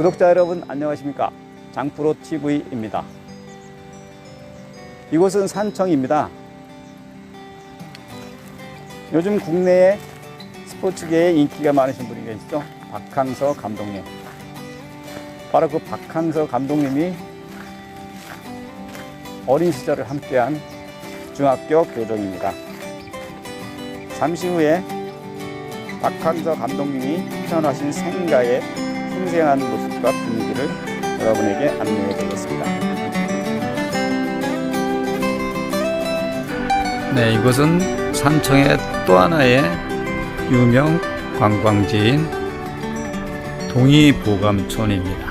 구독자 여러분 안녕하십니까 장프로 TV입니다. 이곳은 산청입니다. 요즘 국내에 스포츠계에 인기가 많으신 분이 계시죠? 박항서 감독님. 바로 그 박항서 감독님이 어린 시절을 함께한 중학교 교정입니다. 잠시 후에 박항서 감독님이 표현하신 생가의 생생한 모습과 분위기를 여러분에게 안내해 드리겠습니다. 네, 이곳은 산청의 또 하나의 유명 관광지인 동이보감촌입니다.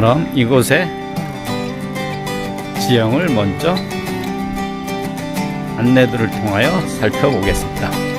그럼 이곳의 지형을 먼저 안내들을 통하여 살펴보겠습니다.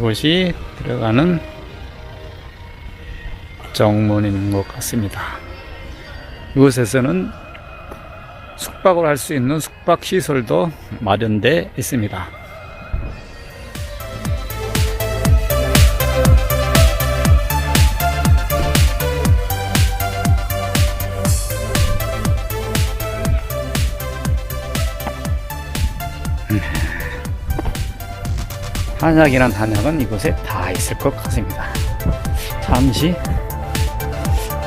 이곳이 들어가는 정문인 것 같습니다. 이곳에서는 숙박을 할 수 있는 숙박 시설도 마련되어 있습니다. 한약이란 한약은 이곳에 다 있을 것 같습니다. 잠시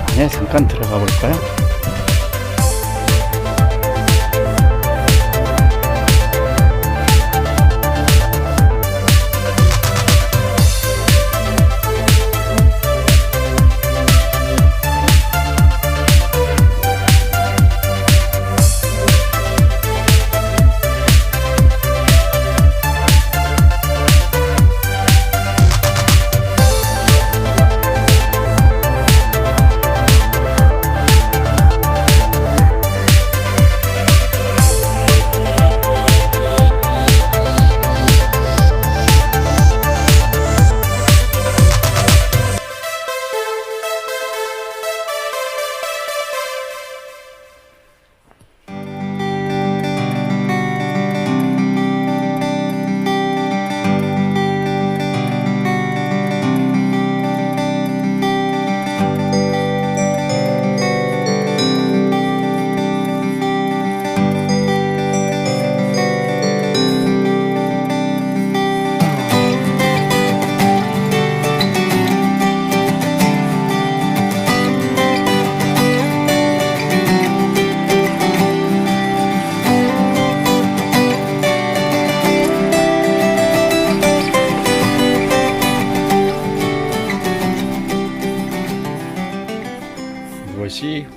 안에 잠깐 들어가 볼까요?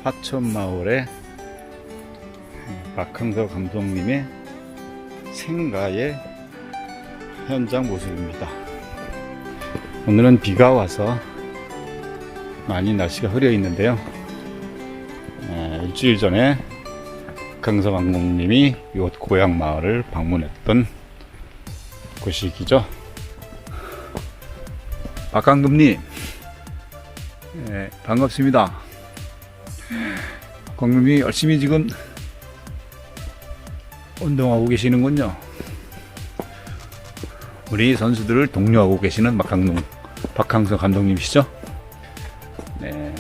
화천마을의 박항서 감독님의 생가의 현장 모습입니다. 오늘은 비가 와서 많이 날씨가 흐려 있는데요. 에, 일주일 전에 강서 감독님이 이곳 고향 마을을 방문했던 곳이기죠. 박 감독님, 예, 반갑습니다. 광님이 열심히 지금 운동하고 계시는군요. 우리 선수들을 독려하고 계시는 박항동, 박항서 감독님이시죠? 네.